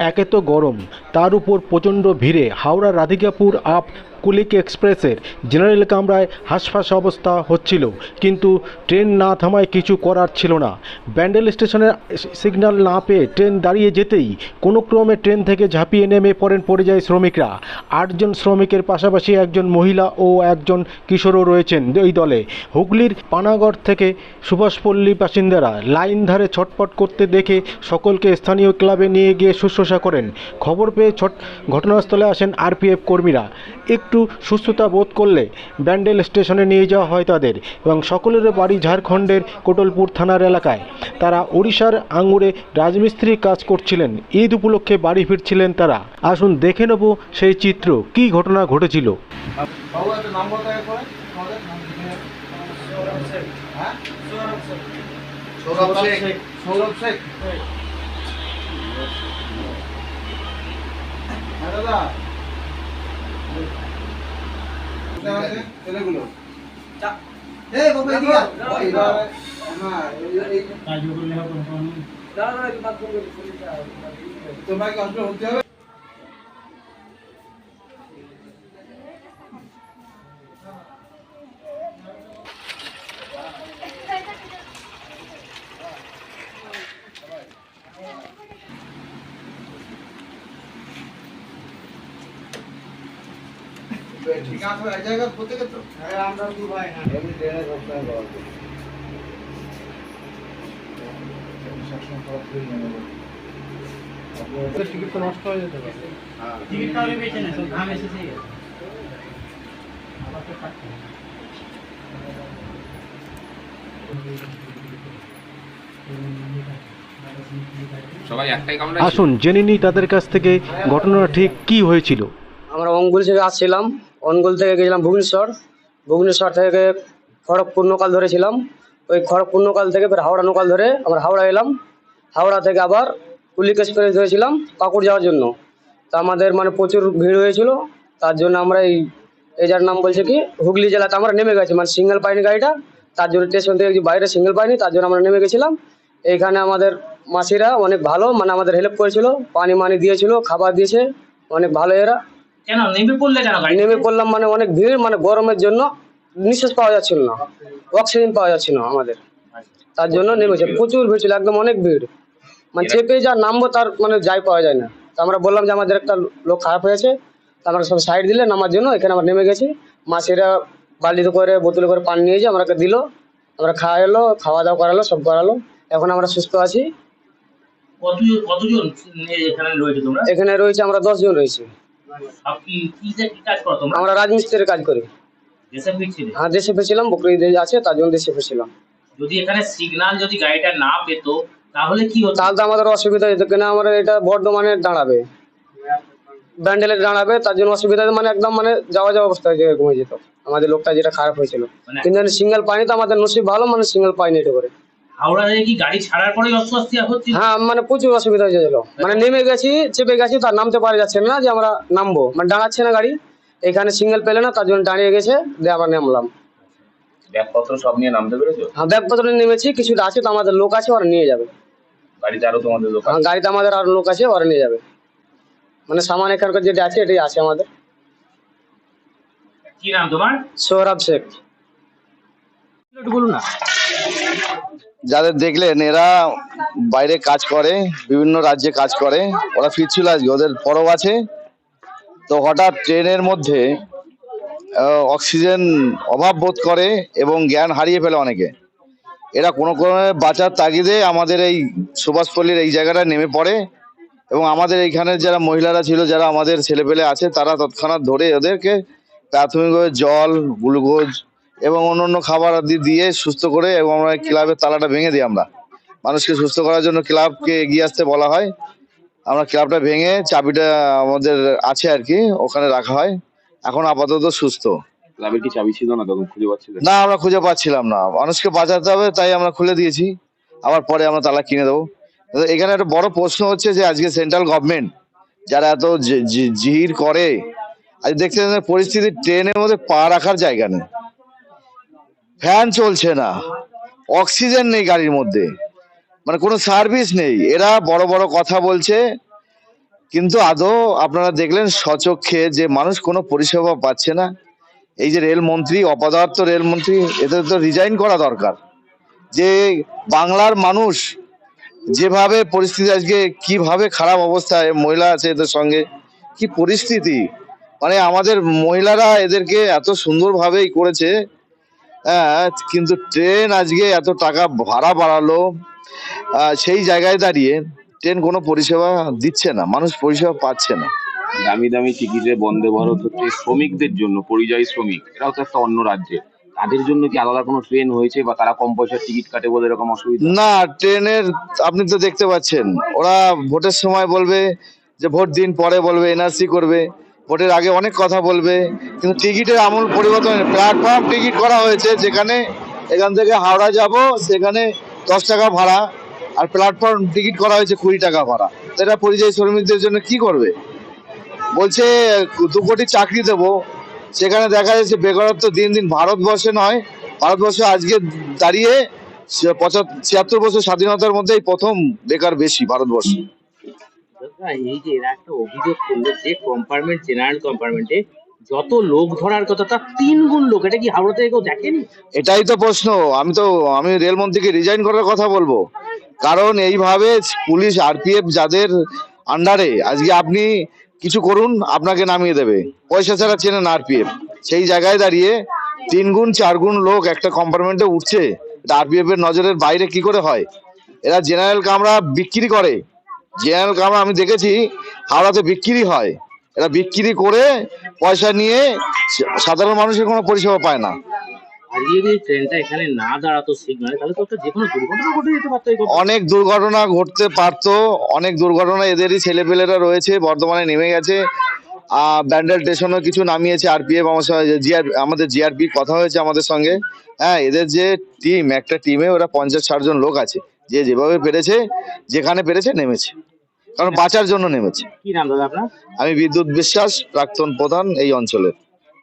একে তো গরম তার উপর প্রচণ্ড ভিড়ে হাওড়া রাধিকাপুর আপ কুলিক এক্সপ্রেসের জেনারেল কামরায় হাঁসফাঁস অবস্থা হচ্ছিল। কিন্তু ট্রেন না থামায় কিছু করার ছিল না। ব্যান্ডেল স্টেশনের সিগন্যাল না পেয়ে ট্রেন দাঁড়িয়ে যেতেই কোনো ক্রমে ট্রেন থেকে ঝাঁপিয়ে নেমে পড়েন পড়ে যায় শ্রমিকরা। আটজন শ্রমিকের পাশাপাশি একজন মহিলা ও একজন কিশোরও রয়েছেন এই দলে। হুগলির পানাগড় থেকে সুভাষপল্লী বাসিন্দারা লাইন ধারে ছটপট করতে দেখে সকলকে স্থানীয় ক্লাবে নিয়ে গিয়ে শুশ্রূষা করেন। খবর পেয়ে ছট ঘটনাস্থলে আসেন আরপিএফ কর্মীরা। একটু সুস্থতা বোধ করলে ব্যান্ডেল স্টেশনে নিয়ে যাওয়া হয় তাদের এবং সকলের বাড়ি ঝাড়খণ্ডের কোটলপুর থানার এলাকায়। তারা ওড়িশার আঙুরে রাজমিস্ত্রি কাজ করছিলেন। ঈদ উপলক্ষে বাড়ি ফিরছিলেন তারা। আসুন দেখে নেব সেই চিত্র। কী ঘটনা ঘটেছিল? কোথায় আছে ছেলেগুলো এই বাবু এদিকে আয়। এইবার না এই- এই তোমাকে হসপিটাল ভর্তি হবে ঠিক আছে এক জায়গায় প্রত্যেকে তো হ্যাঁ আমরা দু ভাই হ্যাঁ। টিকিট তো নষ্ট হয়ে যেতে পারে। হ্যাঁ। টিকিট কাউরে বেঁচে নেই সব ঘাম এসেছে। সবাই একটাই আসুন জেনে নিই তাদের কাছ থেকে ঘটনাটা ঠিক কী হয়েছিল। আমরা অঙ্গুল থেকে আসছিলাম। অঙ্গুল থেকে গেছিলাম ভুবনেশ্বর। ভুবনেশ্বর থেকে খড়গপুর নৌকাল ধরেছিলাম। ওই খড়গপুর নৌকাল থেকে ফের হাওড়া নৌকাল ধরে আমরা হাওড়া এলাম। হাওড়া থেকে আবার কুলিক এক্সপ্রেস ধরেছিলাম পাকুড় যাওয়ার জন্য। তা আমাদের মানে প্রচুর ভিড় হয়েছিল। তার জন্য আমরা এই এই যার নাম বলছে কি, হুগলি জেলাতে আমরা নেমে গেছি। মানে সিঙ্গেল পাইনি গাড়িটা। তার জন্য স্টেশন থেকে বাইরে সিঙ্গেল পাইনি, তার জন্য আমরা নেমে গেছিলাম। এইখানে আমাদের মাসিরা অনেক ভালো মানে আমাদের হেল্প করেছিল। পানি মানি দিয়েছিল, খাবার দিয়েছে। অনেক ভালো এরা। কেন? নেমে পড়লে কেন গাড়ি নেমে পড়লাম মানে অনেক ভিড় মানে গরমের জন্য নিঃশ্বাস পাওয়া যাচ্ছিল না। অক্সিজেন পাওয়া যাচ্ছিল না আমাদের। তার জন্য নেমেছে প্রচুর ভিড় ছিল একদম অনেক ভিড়। মানে চেপে যা নামবো তার মানে যাই পাওয়া যায় না। তো আমরা বললাম যে আমাদের একটা লোক খারাপ হয়েছে তো আমরা সব সাইড দিলে নামার জন্য এখানে আমরা নেমে গেছি। মাসিরা বালিতে করে বোতলে করে পানি নিয়ে যে আমাকে দিল। আমরা খাওয়া এলো খাওয়া দাওয়া করালো সব করালো। এখন আমরা সুস্থ আছি। কতজন কতজন এখানে রয়েছে তোমরা? এখানে রয়েছে আমরা দশজন রয়েছি। আমরা রাজমিস্ত্রির কাজ করি। হ্যাঁ দেশে ফেরছিলাম বকরি আছে তার জন্য দেশে ফেরছিলাম। যদি এখানে সিগন্যাল যদি গাড়িটা না পেতো তাহলে কি হতো? তাহলে আমাদের অসুবিধা হতো কেন আমরা এটা বর্ধমানে দাঁড়াবে। ব্যান্ডেলে দাঁড়াবে তার জন্য অসুবিধা মানে একদম মানে যাওয়া যাওয়া অবস্থা হয়ে যেত আমাদের লোকটা যেটা খারাপ হয়েছিল। মানে- কিন্তু সিঙ্গেল পাইনি তো আমাদের নসিব ভালো মানে সিঙ্গেল পাইনি এটা করে হাওড়া থেকে কি গাড়ি ছাড়ার পরেই অস্বস্তি হচ্ছে হ্যাঁ মানে প্রচুর অসুবিধা হয়ে যাচ্ছিল মানে নেমে গেছি চেপে গেছি তার নামতে পারা যাচ্ছে না যে আমরা নামবো। মানে দাঁড়াচ্ছে না গাড়ি এখানে সিঙ্গেল পেলে না তার জন্য দাঁড়িয়ে গেছে দিয়ে আবার নামলাম। ব্যাগপত্র সব নিয়ে নামতে পেরেছ? হ্যাঁ ব্যাগপত্র নেমেছি কিছুটা আছে তো আমাদের লোক আছে ওরা নিয়ে যাবে। গাড়িতে আরও তোমাদের দোকান হ্যাঁ গাড়িতে আমাদের আর লোক আছে ওরা নিয়ে যাবে। মানে সামান এখানকার যেটা আছে এটাই আছে আমাদের। কি নাম তোমার? সৌরভ শেখ। একটু বলুন না। যাদের দেখলেন, এরা বাইরে কাজ করে, বিভিন্ন রাজ্যে কাজ করে, ওরা ফিরছিল আজকে, ওদের পরব আছে। তো হঠাৎ ট্রেনের মধ্যে অক্সিজেন অভাব বোধ করে এবং জ্ঞান হারিয়ে ফেলে অনেকে। এরা কোনো কোনো বাঁচার তাগিদে আমাদের এই সুভাষপল্লীর এই জায়গাটা নেমে পড়ে এবং আমাদের এইখানের যারা মহিলারা ছিল, যারা আমাদের ছেলেপেলে আছে, তারা তৎক্ষণাৎ ধরে ওদেরকে প্রাথমিকভাবে জল, গ্লুকোজ এবং অন্যান্য খাবার আদি দিয়ে সুস্থ করে এবং আমরা ক্লাবের তালাটা ভেঙে দিই আমরা। মানুষকে সুস্থ করার জন্য ক্লাবকে এগিয়ে আসতে বলা হয়। আমরা ক্লাবটা ভেঙে চাবিটা আমাদের আছে আর কি ওখানে রাখা হয়। এখন আপাতত সুস্থ। ক্লাবের কি চাবি ছিল না তখন খুঁজে পাচ্ছিলে না আমরা খুঁজে পাচ্ছিলাম না। মানুষকে বাঁচাতে হবে তাই আমরা খুলে দিয়েছি। আবার পরে আমরা তালা কিনে দেবো। এখানে একটা বড় প্রশ্ন হচ্ছে যে আজকে সেন্ট্রাল গভর্নমেন্ট যারা এত জিহির করে আজ দেখতে পরিস্থিতি ট্রেনের মধ্যে পা রাখার জায়গা নেই। ফ্যান চলছে না। অক্সিজেন নেই গাড়ির মধ্যে। মানে কোনো সার্ভিস নেই। এরা বড় বড় কথা বলছে। কিন্তু আদৌ আপনারা দেখলেন সচক্ষে যে মানুষ কোনো পরিষেবা পাচ্ছে না? এই যে রেলমন্ত্রী অপদার্থ রেলমন্ত্রী এদের তো রিজাইন করা দরকার। যে বাংলার মানুষ যেভাবে পরিস্থিতি আজকে, কীভাবে খারাপ অবস্থায় মহিলা আছে এদের সঙ্গে, কি পরিস্থিতি? মানে আমাদের মহিলারা এদেরকে এত সুন্দরভাবেই করেছে। কিন্তু ট্রেন আজকে এত টাকা ভাড়া বাড়ালো। সেই জায়গায় দাঁড়িয়ে ট্রেন কোনো পরিষেবা দিচ্ছে না মানুষ পরিষেবা পাচ্ছে না। দামি দামি টিকিটে বন্দে ভারত হচ্ছে শ্রমিকদের জন্য পরিযায়ী শ্রমিক। এরাও তো একটা অন্য রাজ্যে। তাদের জন্য কি আলাদা কোনো ট্রেন হয়েছে বা তারা কম পয়সার টিকিট কাটে বলে এরকম অসুবিধা? না ট্রেনের আপনি তো দেখতে পাচ্ছেন ওরা ভোটের সময় বলবে যে ভোট দিন পরে বলবে এনআরসি করবে। ভোটের আগে অনেক কথা বলবে, কিন্তু টিকিটের আমূল পরিবর্তন প্ল্যাটফর্ম টিকিট করা হয়েছে, যেখানে এখান থেকে হাওড়া যাব, সেখানে দশ টাকা ভাড়া, আর প্ল্যাটফর্ম টিকিট করা হয়েছে কুড়ি টাকা ভাড়া। এটা পরিযায়ী শ্রমিকদের জন্য কি করবে? বলছে, দু কোটি চাকরি দেবো। সেখানে দেখা যাচ্ছে বেকারত্ব দিন দিন ভারতবর্ষে নয়, ভারতবর্ষে আজকে দাঁড়িয়ে পঁচাত্তর, ছিয়াত্তর বছর স্বাধীনতার মধ্যে এই প্রথম বেকার বেশি ভারতবর্ষে। দাদা, এই যে এরা একটা অভিযোগ করল যে কম্পার্টমেন্ট জেনারেল কম্পার্টমেন্টে যত লোক ধরার কথা তার তিন গুণ লোক। এটা কি হাওড়া থেকে কেউ দেখেনি? এটাই তো প্রশ্ন। আমি তো আমি রেলমন্ত্রীকে রিজাইন করার কথা বলব। কারণ এইভাবে পুলিশ আরপিএফ যাদের আন্ডারে আজকে আপনি কিছু করুন আপনাকে নামিয়ে দেবে। পয়সা ছাড়া চেনেন আরপিএফ সেই জায়গায় দাঁড়িয়ে তিন গুণ চার গুণ লোক একটা কম্পার্টমেন্টে উঠছে। এটা আরপিএফ এর নজরের বাইরে কি করে হয়? এরা জেনারেল কামরা বিক্রি করে। জেনারেল কামরা আমি দেখেছি হাওড়াতে বিক্রি হয়। এরা বিক্রি করে পয়সা নিয়ে সাধারণ মানুষের কোনো পরিষেবা পায় না। যদি ট্রেনটা এখানে না দাঁড়াতো সিগনালে তাহলে তো যে কোনো দুর্ঘটনা ঘটে যেতে পারতো অনেক দুর্ঘটনা ঘটতে পারতো অনেক দুর্ঘটনা এদেরই ছেলেপেলেরা রয়েছে বর্ধমানে নেমে গেছে। আহ ব্যান্ডেল স্টেশনও কিছু নামিয়েছে আরপিএফ আমার সঙ্গে জিআর আমাদের জিআরপি কথা হয়েছে আমাদের সঙ্গে। হ্যাঁ এদের যে টিম একটা টিমে ওরা পঞ্চাশ ষাট জন লোক আছে। যে যেভাবে পেরেছে যেখানে পেরেছে নেমেছে। কারণ বাঁচার জন্য নেমেছে। কি নাম দাদা আপনার? আমি বিদ্যুৎ বিশ্বাস প্রাক্তন প্রধান এই অঞ্চলের।